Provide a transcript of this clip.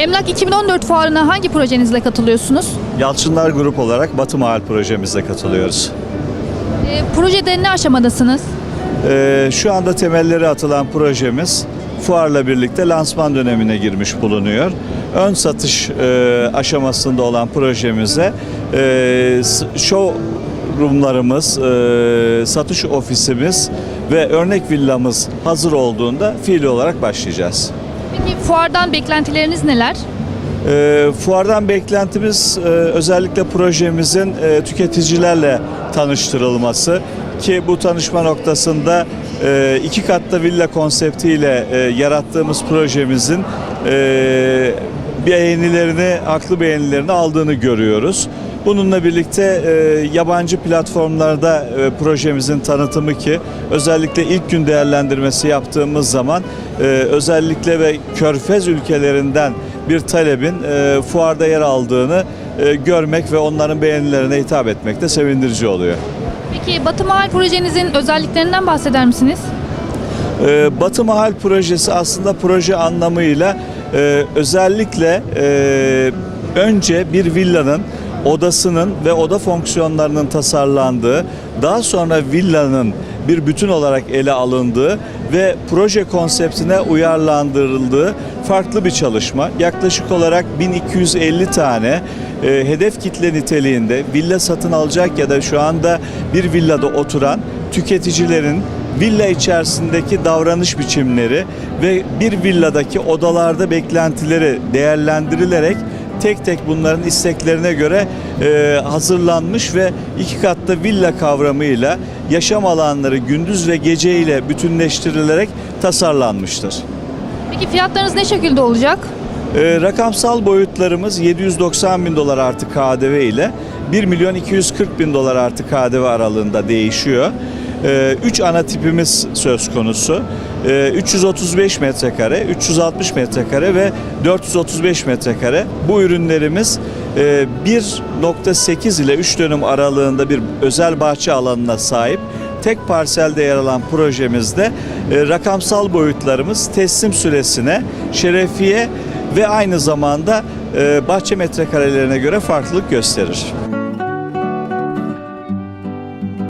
Emlak 2014 fuarına hangi projenizle katılıyorsunuz? Yalçınlar Grup olarak Batı Mahal projemize katılıyoruz. E, projede ne aşamadasınız? Ee, şu anda temelleri atılan projemiz fuarla birlikte lansman dönemine girmiş bulunuyor. Ön satış e, aşamasında olan projemize e, s- showroomlarımız, e, satış ofisimiz ve örnek villamız hazır olduğunda fiili olarak başlayacağız. Peki fuardan beklentileriniz neler? E, fuardan beklentimiz e, özellikle projemizin e, tüketicilerle tanıştırılması ki bu tanışma noktasında e, iki katlı villa konseptiyle e, yarattığımız projemizin e, beğenilerini, haklı beğenilerini aldığını görüyoruz. Bununla birlikte e, yabancı platformlarda e, projemizin tanıtımı ki özellikle ilk gün değerlendirmesi yaptığımız zaman e, özellikle ve körfez ülkelerinden bir talebin e, fuarda yer aldığını e, görmek ve onların beğenilerine hitap etmek de sevindirici oluyor. Peki Batı Mahal projenizin özelliklerinden bahseder misiniz? Ee, Batı Mahal projesi aslında proje anlamıyla e, özellikle e, önce bir villanın odasının ve oda fonksiyonlarının tasarlandığı, daha sonra villanın bir bütün olarak ele alındığı ve proje konseptine uyarlandırıldığı farklı bir çalışma. Yaklaşık olarak 1250 tane e, hedef kitle niteliğinde villa satın alacak ya da şu anda bir villada oturan tüketicilerin villa içerisindeki davranış biçimleri ve bir villadaki odalarda beklentileri değerlendirilerek tek tek bunların isteklerine göre e, hazırlanmış ve iki katlı villa kavramıyla yaşam alanları gündüz ve gece ile bütünleştirilerek tasarlanmıştır. Peki fiyatlarınız ne şekilde olacak? E, rakamsal boyutlarımız 790 bin dolar artı KDV ile 1 milyon 240 bin dolar artı KDV aralığında değişiyor. 3 ana tipimiz söz konusu. E, 335 metrekare, 360 metrekare ve 435 metrekare. Bu ürünlerimiz e, 1.8 ile 3 dönüm aralığında bir özel bahçe alanına sahip. Tek parselde yer alan projemizde e, rakamsal boyutlarımız teslim süresine, şerefiye ve aynı zamanda e, bahçe metrekarelerine göre farklılık gösterir.